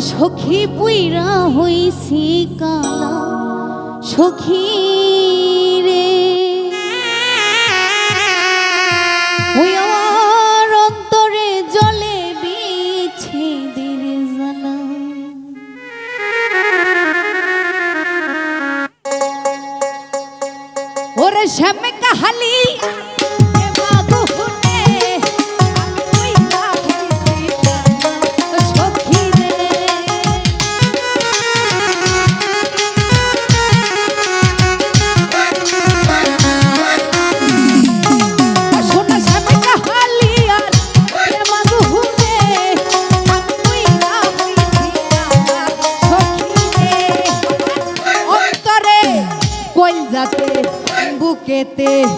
সখী পুইরা হইছি কালা সখী রে। অন্তরে জলে বিছে দিলে জালা ওরে তে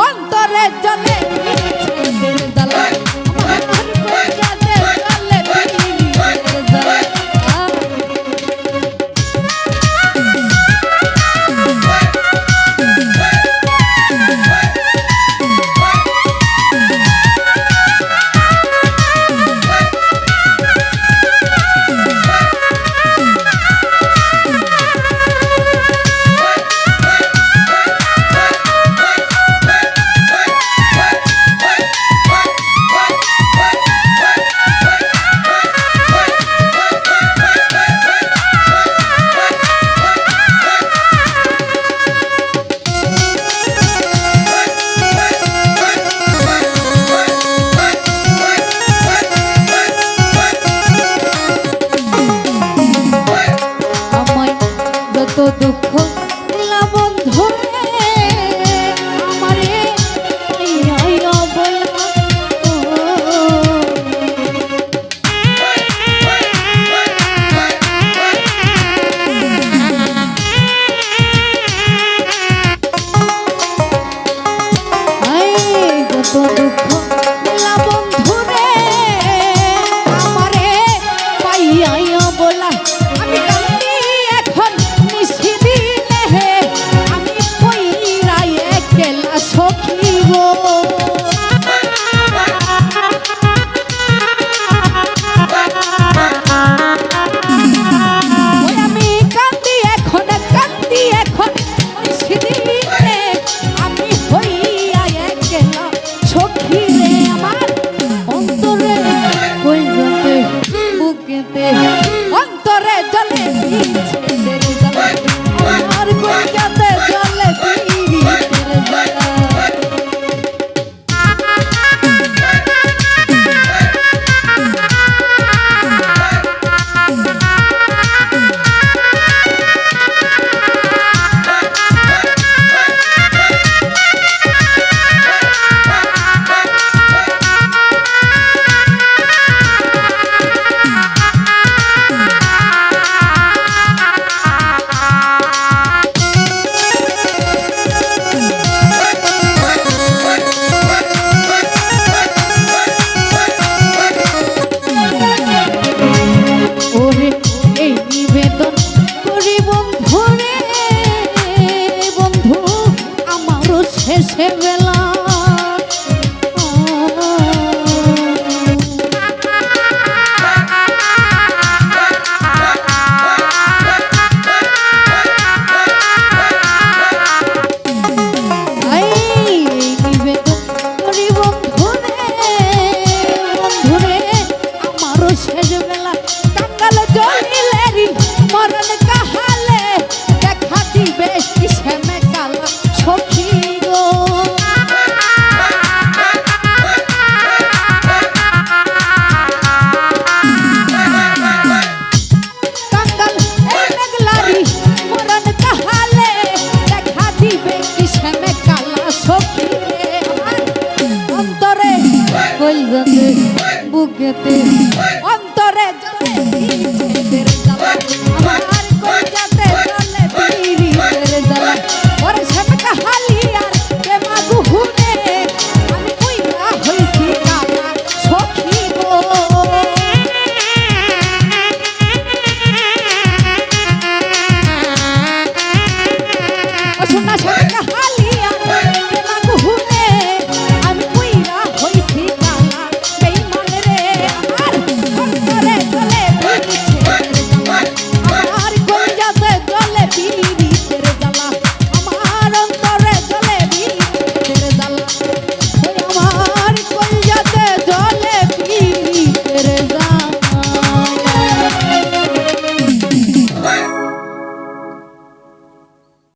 অন্তরের জলে ধন্য You. কইজাতে বুকেতে অন্তরে জ্বলে